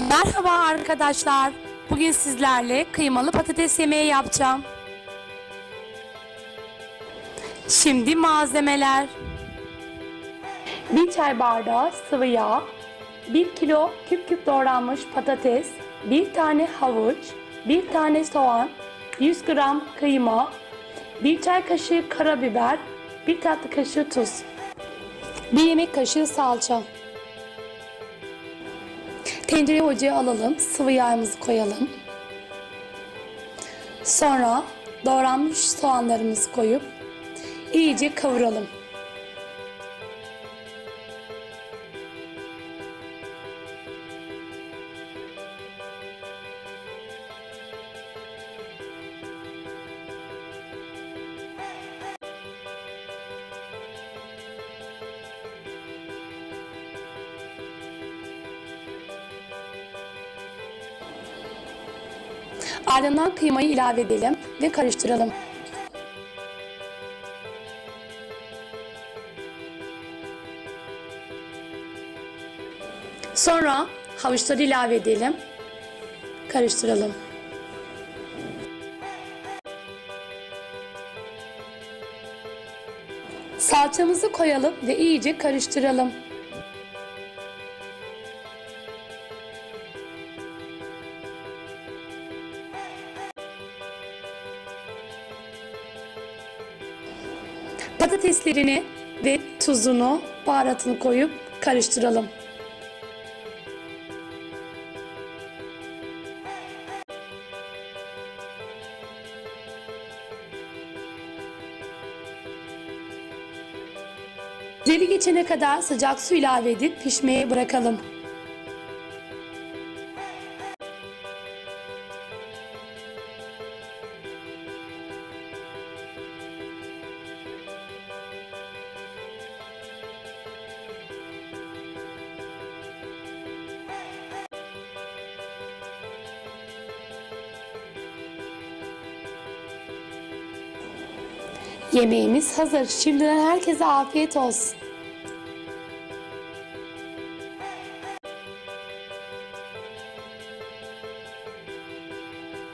Merhaba arkadaşlar. Bugün sizlerle kıymalı patates yemeği yapacağım. Şimdi malzemeler. 1 çay bardağı sıvı yağ, 1 kilo küp küp doğranmış patates, 1 tane havuç, 1 tane soğan, 100 gram kıyma, 1 çay kaşığı karabiber, 1 tatlı kaşığı tuz, 1 yemek kaşığı salça. Tencereye ocağa alalım. Sıvı yağımızı koyalım. Sonra doğranmış soğanlarımızı koyup iyice kavuralım. Ardından kıymayı ilave edelim ve karıştıralım. Sonra havuçları ilave edelim. Karıştıralım. Salçamızı koyalım ve iyice karıştıralım. Patateslerini ve tuzunu, baharatını koyup karıştıralım. Üzeri geçene kadar sıcak su ilave edip pişmeye bırakalım. Yemeğimiz hazır. Şimdiden herkese afiyet olsun.